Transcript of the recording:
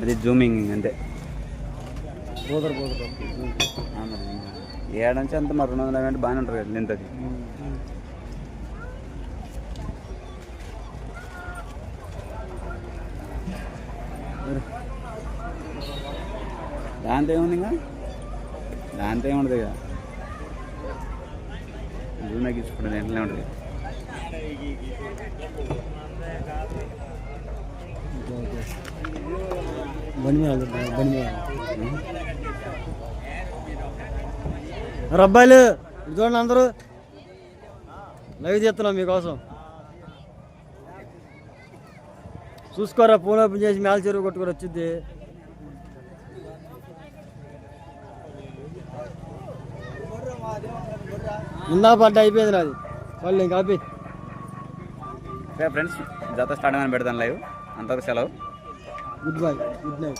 అది జూమింగ్ అంతే. పోదరు ఏడంచి అంత మరి రెండు వందల యాభై అంటే బాగానే ఉంటుంది కదా లెంత్ అది. దాంతో ఏముంది ఇంకా? దాంతో ఏముండదు ఇక. జూమ్ ఎక్కించుకుంటుంది ఎంటనే ఉంటుంది రబ్బాయిలు ఇటు చూడండి అందరూ. లైవ్ చేస్తున్నాం మీకోసం. చూసుకోరా ఫోన్ ఓపెన్ చేసి మేల చెరువు కొట్టుకొని వచ్చింది ఇందా పడ్డ అయిపోయింది నాది. వాళ్ళు ఇంకా ఆపి. ఫ్రెండ్స్ జత స్టార్ట్ అని పెడతాను లైవ్. అంతవరకు సెలవు. goodbye. Good night.